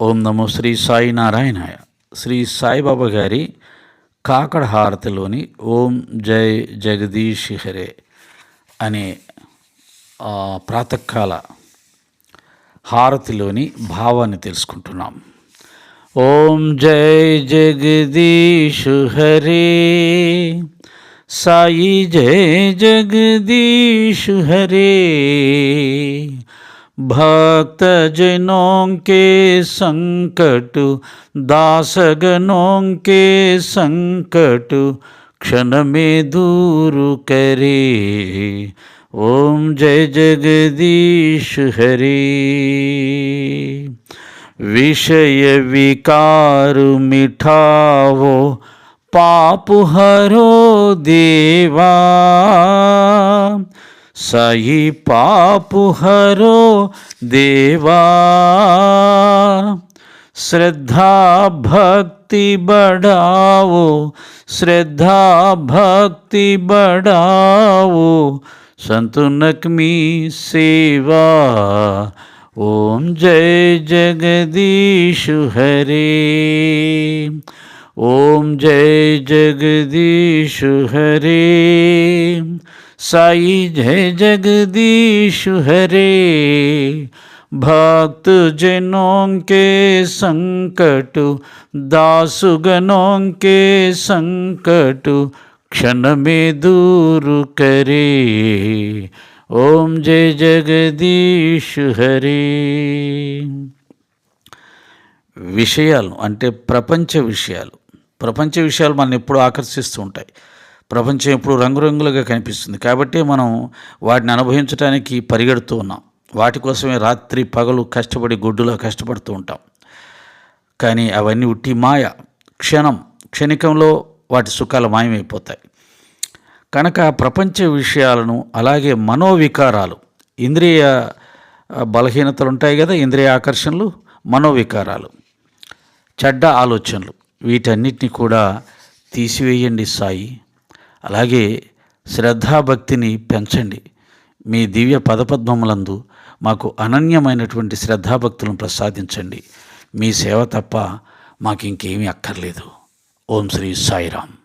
ఓం నమో శ్రీ సాయి నారాయణాయ శ్రీ సాయిబాబా గారి కాకడ హారతిలోని ఓం జై జగదీష్ హరే అనే ప్రాతకాల హారతిలోని భావాన్ని తెలుసుకుంటున్నాం. ఓం జై జగదీష్ హరే సాయి జై జగదీష్ హరే भक्तजनों के संकट दासगनों के संकट क्षण में दूर करे। ओम जय जगदीश हरे। विषय विकार मिठावो, पाप हरो देवा। सही पाप हरो देवा। श्रद्धा भक्ति बढ़ाओ, श्रद्धा भक्ति बढ़ाओ संतुनक मी सेवा। ओम जय जगदीश हरे। ओम जय जगदीश हरे साई जय जगदीश हरे भक्त जनों के संकट दासुगनों के संकट क्षण में दूर करे ओम जय जगदीश हरे విషయాలు అంటే ప్రపంచ విషయాలు ప్రపంచ విషయాలు మనల్ని ఎప్పుడు ఆకర్షిస్తూ ఉంటాయి. ప్రపంచం ఎప్పుడు రంగురంగులుగా కనిపిస్తుంది. కాబట్టి మనం వాటిని అనుభవించడానికి పరిగెడుతూ ఉన్నాం. వాటి కోసమే రాత్రి పగలు కష్టపడి గొడ్డులో కష్టపడుతూ ఉంటాం. కానీ అవన్నీ ఉట్టి మాయ. క్షణం క్షణికంలో వాటి సుఖాలు మాయమైపోతాయి. కనుక ప్రపంచ విషయాలను అలాగే మనోవికారాలు. ఇంద్రియ బలహీనతలు ఉంటాయి కదా ఇంద్రియ ఆకర్షణలు మనోవికారాలు. చెడ్డ ఆలోచనలు. వీటన్నిటిని కూడా తీసివేయండి సాయి. అలాగే శ్రద్ధాభక్తిని పెంచండి. మీ దివ్య పదపద్మములందు మాకు అనన్యమైనటువంటి శ్రద్ధాభక్తులను ప్రసాదించండి. మీ సేవ తప్ప మాకు ఇంకేమీ అక్కర్లేదు. ఓం శ్రీ సాయిరామ్.